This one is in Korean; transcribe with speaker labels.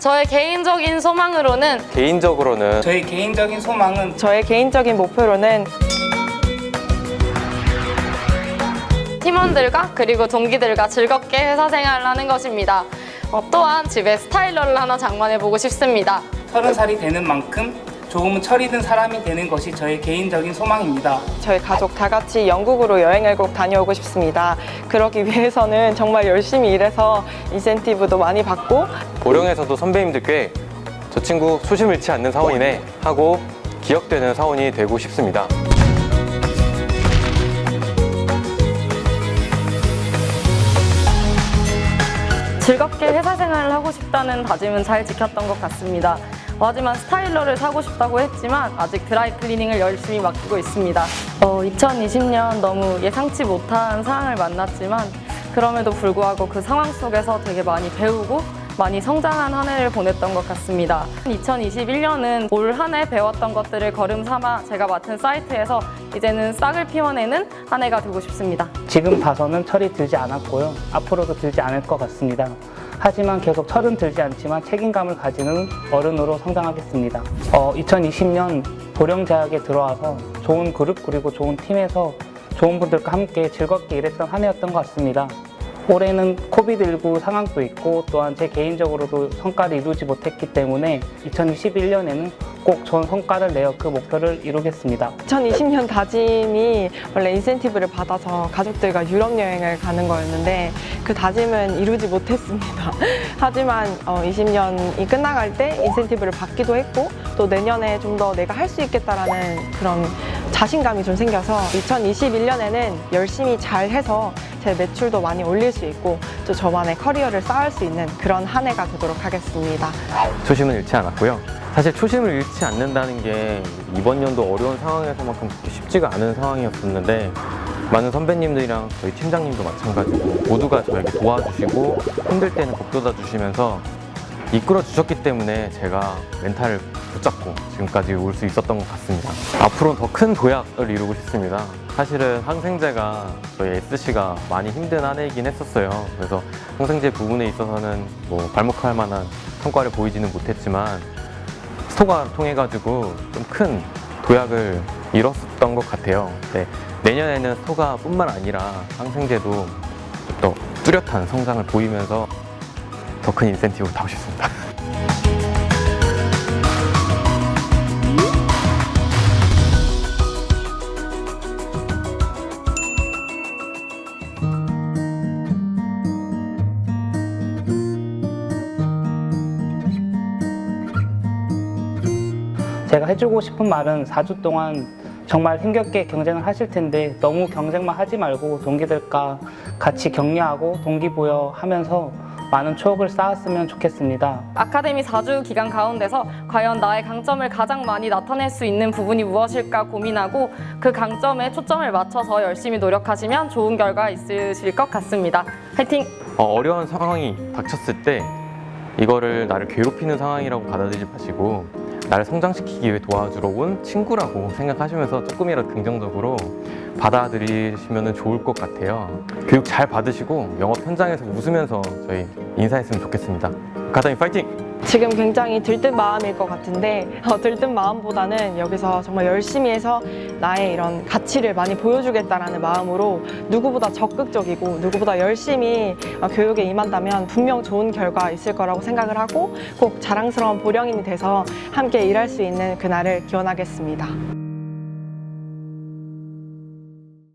Speaker 1: 저의 개인적인 소망으로는
Speaker 2: 개인적으로는
Speaker 3: 저희 개인적인 소망은
Speaker 4: 저의 개인적인 목표로는
Speaker 1: 팀원들과 그리고 동기들과 즐겁게 회사 생활을 하는 것입니다. 어, 또한 집에 스타일러를 하나 장만해보고 싶습니다.
Speaker 3: 서른 살이 되는 만큼 조금은 철이 든 사람이 되는 것이 저의 개인적인 소망입니다.
Speaker 4: 저희 가족 다 같이 영국으로 여행을 꼭 다녀오고 싶습니다. 그러기 위해서는 정말 열심히 일해서 인센티브도 많이 받고
Speaker 2: 보령에서도 선배님들께 저 친구 소심 잃지 않는 사원이네 하고 기억되는 사원이 되고 싶습니다.
Speaker 1: 즐겁게 회사 생활을 하고 싶다는 다짐은 잘 지켰던 것 같습니다. 어, 하지만 스타일러를 사고 싶다고 했지만 아직 드라이 클리닝을 열심히 맡기고 있습니다. 어, 2020년 너무 예상치 못한 상황을 만났지만 그럼에도 불구하고 그 상황 속에서 되게 많이 배우고 많이 성장한 한 해를 보냈던 것 같습니다. 2021년은 올 한 해 배웠던 것들을 걸음 삼아 제가 맡은 사이트에서 이제는 싹을 피워내는 한 해가 되고 싶습니다.
Speaker 3: 지금 봐서는 철이 들지 않았고요. 앞으로도 들지 않을 것 같습니다. 하지만 계속 철은 들지 않지만 책임감을 가지는 어른으로 성장하겠습니다. 어, 2020년 보령제약에 들어와서 좋은 그룹 그리고 좋은 팀에서 좋은 분들과 함께 즐겁게 일했던 한 해였던 것 같습니다. 올해는 코비드19 상황도 있고 또한 제 개인적으로도 성과를 이루지 못했기 때문에 2021년에는 꼭 좋은 성과를 내어 그 목표를 이루겠습니다.
Speaker 4: 2020년 다짐이 원래 인센티브를 받아서 가족들과 유럽 여행을 가는 거였는데 그 다짐은 이루지 못했습니다. 하지만 어, 20년이 끝나갈 때 인센티브를 받기도 했고 또 내년에 좀 더 내가 할 수 있겠다라는 그런 자신감이 좀 생겨서 2021년에는 열심히 잘 해서 제 매출도 많이 올릴 수 있고 또 저만의 커리어를 쌓을 수 있는 그런 한 해가 되도록 하겠습니다.
Speaker 2: 초심은 잃지 않았고요. 사실 초심을 잃지 않는다는 게 이번 연도 어려운 상황에서만큼 그렇게 쉽지가 않은 상황이었었는데 많은 선배님들이랑 저희 팀장님도 마찬가지고 모두가 저에게 도와주시고 힘들 때는 북돋아 주시면서 이끌어 주셨기 때문에 제가 멘탈을 붙잡고 지금까지 올 수 있었던 것 같습니다. 앞으로는 더큰 도약을 이루고 싶습니다. 사실은 항생제가 저희 SC가 많이 힘든 한 해이긴 했었어요. 그래서 항생제 부분에 있어서는 뭐 발목할 만한 성과를 보이지는 못했지만 스토가 통해 가지고 좀 큰 도약을 이뤘었던 것 같아요. 네, 내년에는 스토가뿐만 아니라 항생제도 또 뚜렷한 성장을 보이면서 더 큰 인센티브를 타고 싶습니다.
Speaker 3: 제가 해주고 싶은 말은 4주 동안 정말 힘겹게 경쟁을 하실 텐데 너무 경쟁만 하지 말고 동기들과 같이 격려하고 동기부여 하면서 많은 추억을 쌓았으면 좋겠습니다.
Speaker 1: 아카데미 4주 기간 가운데서 과연 나의 강점을 가장 많이 나타낼 수 있는 부분이 무엇일까 고민하고 그 강점에 초점을 맞춰서 열심히 노력하시면 좋은 결과 있으실 것 같습니다. 화이팅!
Speaker 2: 어, 어려운 상황이 닥쳤을 때 이거를 나를 괴롭히는 상황이라고 받아들이지 마시고 나를 성장시키기 위해 도와주러 온 친구라고 생각하시면서 조금이라도 긍정적으로 받아들이시면 좋을 것 같아요. 교육 잘 받으시고 영업 현장에서 웃으면서 저희 인사했으면 좋겠습니다. 아카데미 파이팅!
Speaker 4: 지금 굉장히 들뜬 마음일 것 같은데 어, 들뜬 마음보다는 여기서 정말 열심히 해서 나의 이런 가치를 많이 보여주겠다라는 마음으로 누구보다 적극적이고 누구보다 열심히 어, 교육에 임한다면 분명 좋은 결과 있을 거라고 생각을 하고 꼭 자랑스러운 보령인이 돼서 함께 일할 수 있는 그날을 기원하겠습니다.